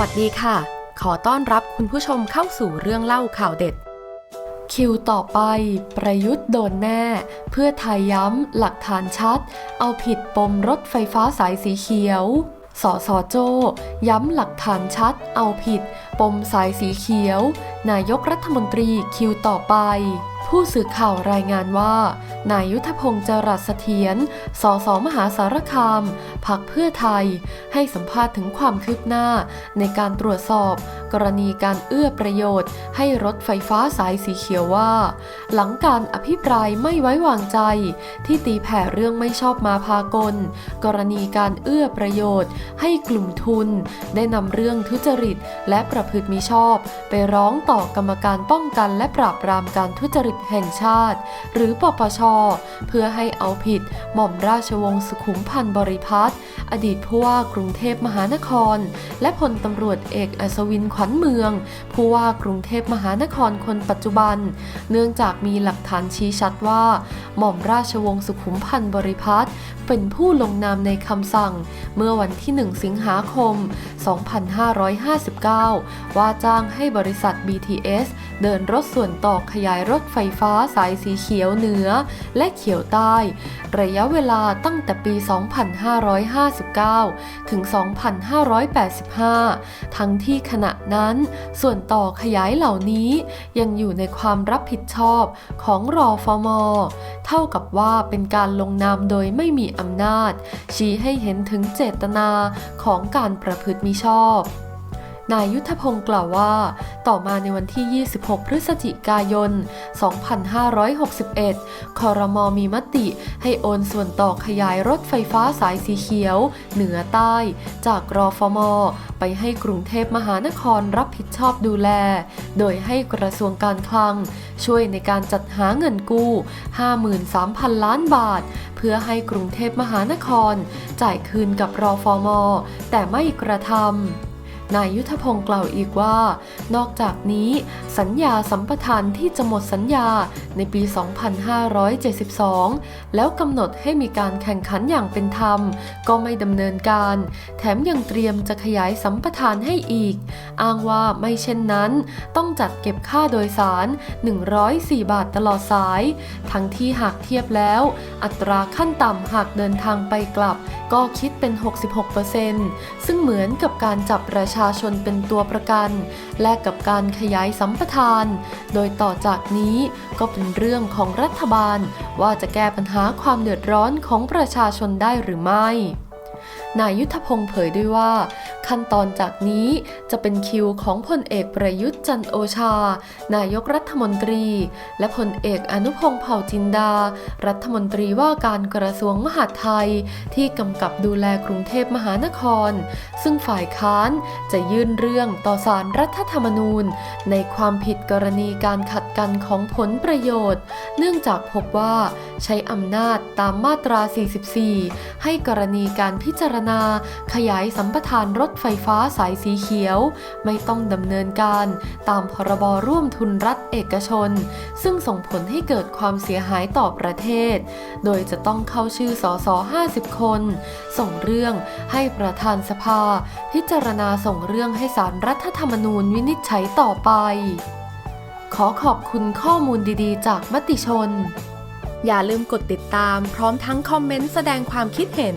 วัสดีค่ะ ขอต้อนรับคุณผู้ชมเข้าสู่เรื่องเล่าข่าวเด็ด คิวต่อไป ประยุทธ์โดนแน่ เพื่อไทยย้ำหลักฐานชัด เอาผิดปมรถไฟฟ้าสายสีเขียว สสโจ ย้ำหลักฐานชัด เอาผิด ปมสายสีเขียว นายกรัฐมนตรีคิวต่อไป ผู้สื่อข่าวรายงานว่า นายยุทธพงศ์จรัสเสถียร สสมหาสารคาม พักเพื่อไทย ให้สัมภาษณ์ถึงความคืบหน้าในการตรวจสอบ กรณีการเอื้อประโยชน์ ให้รถไฟฟ้าสายสีเขียวว่า หลังการอภิปรายไม่ไว้วางใจ ที่ตีแผ่เรื่องไม่ชอบมาพากล กรณีการเอื้อประโยชน์ ให้กลุ่มทุน ได้นำเรื่องทุจริต และประพฤติมิชอบ ไปร้องต่อกรรมการป้องกันและปราบปรามการทุจริตแห่งชาติ หรือปปช เพื่อให้เอาผิด หม่อมราชวงศ์สุขุมพันธ์บริพัตรอดีตผู้ว่ากรุงเทพมหานคร และพลตำรวจเอกอัศวินขวัญเมือง ผู้ว่ากรุงเทพมหานครคนปัจจุบัน เนื่องจากมีหลักฐานชี้ชัดว่า หม่อมราชวงศ์สุขุมพันธ์บริพัตรเป็นผู้ลงนามในคำสั่ง เมื่อวันที่ 1 สิงหาคม 2559 ว่าจ้างให้บริษัท BTS เดินรถส่วนต่อขยายรถไฟฟ้าสายสีเขียวเหนือ และเขียวใต้ ระยะเวลาตั้งแต่ปี 2559 ถึง 2585 ทั้งที่ขณะนั้น ส่วนต่อขยายเหล่านี้ยังอยู่ในความรับผิดชอบของรอฟม เท่ากับว่าเป็นการลงนามโดยไม่มีอำนาจ ชี้ให้เห็นถึงเจตนาของการประพฤติมิชอบ นายยุทธพงศ์กล่าวว่า ต่อมาในวันที่ 26 พฤศจิกายน 2561 คอรมอมีมติให้โอนส่วนต่อขยายรถไฟฟ้าสายสีเขียว เหนือใต้ จากรอฟม ไปให้กรุงเทพมหานครรับผิดชอบดูแล โดยให้กระทรวงการคลัง ช่วยในการจัดหาเงินกู้ 53,000 ล้านบาท เพื่อให้กรุงเทพมหานคร จ่ายคืนกับรอฟม แต่ไม่กระทำ นายยุทธพงศ์กล่าวอีกว่า นอกจากนี้ สัญญาสัมปทานที่จะหมดสัญญาในปี 2572 แล้วกำหนดให้มีการแข่งขันอย่างเป็นธรรม ก็ไม่ดำเนินการ แถมยังเตรียมจะขยายสัมปทานให้อีก อ้างว่าไม่เช่นนั้น ต้องจัดเก็บค่าโดยสาร 104 บาทตลอดสาย ทั้งที่หากเทียบแล้ว อัตราขั้นต่ำหากเดินทางไปกลับ ก็คิดเป็น 66%ซึ่งเหมือนกับการจับประชาชนเป็นตัวประกัน และกับการขยายสัมปทาน โดยต่อจากนี้ก็เป็นเรื่องของรัฐบาล ว่าจะแก้ปัญหาความเดือดร้อนของประชาชนได้หรือไม่ นายยุทธพงศ์เผยด้วยว่า ขั้นตอนจากนี้จะเป็นคิวของพลเอกประยุทธ์จันโอชา นายกรัฐมนตรี และพลเอกอนุพงศ์เผ่าจินดา รัฐมนตรีว่าการกระทรวงมหาดไทย ที่กำกับดูแลกรุงเทพมหานคร ซึ่งฝ่ายค้านจะยื่นเรื่องต่อสารรัฐธรรมนูญ ในความผิดกรณีการขัดกันของผลประโยชน์ เนื่องจากพบว่าใช้อำนาจตามมาตรา 44 ให้กรณีการพิจารณาขยายสัมปทานรถไฟฟ้าสายสีเขียว ไม่ต้องดำเนินการตามพรบร่วมทุนรัฐเอกชน ซึ่งส่งผลให้เกิดความเสียหายต่อประเทศ โดยจะต้องเข้าชื่อสส50 คน ส่งเรื่องให้ประธานสภา พิจารณาส่งเรื่องให้สารรัฐธรรมนูญวินิจฉัยต่อไป ขอขอบคุณข้อมูลดีๆ จากมติชนอย่าลืมกดติดตามพร้อมทั้งคอมเมนต์แสดงความคิดเห็น